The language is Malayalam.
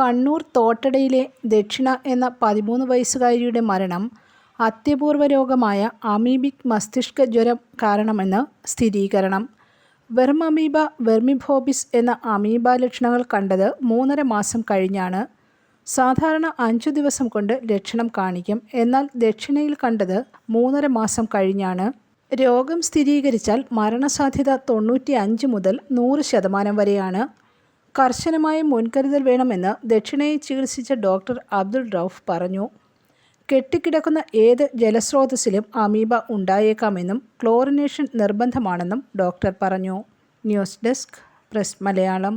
കണ്ണൂർ തോട്ടടയിലെ ദക്ഷിണ എന്ന പതിമൂന്ന് വയസ്സുകാരിയുടെ മരണം അത്യപൂർവ രോഗമായ അമീബിക് മസ്തിഷ്ക ജ്വരം കാരണമെന്ന് സ്ഥിരീകരണം. വെർമ അമീബ വെർമിഫോബിസ് എന്ന അമീബ ലക്ഷണങ്ങൾ കണ്ടത് മൂന്നര മാസം കഴിഞ്ഞാണ്. സാധാരണ അഞ്ചു ദിവസം കൊണ്ട് ലക്ഷണം കാണിക്കും. എന്നാൽ ദക്ഷിണയിൽ കണ്ടത് മൂന്നര മാസം കഴിഞ്ഞാണ്. രോഗം സ്ഥിരീകരിച്ചാൽ മരണസാധ്യത തൊണ്ണൂറ്റി അഞ്ച് മുതൽ നൂറ് ശതമാനം വരെയാണ്. കർശനമായ മുൻകരുതൽ വേണമെന്ന് ദക്ഷിണയെ ചികിത്സിച്ച ഡോക്ടർ അബ്ദുൾ റൌഫ് പറഞ്ഞു. കെട്ടിക്കിടക്കുന്ന ഏത് ജലസ്രോതസ്സിലും അമീബ ഉണ്ടായേക്കാമെന്നും ക്ലോറിനേഷൻ നിർബന്ധമാണെന്നും ഡോക്ടർ പറഞ്ഞു. News desk press Malayalam.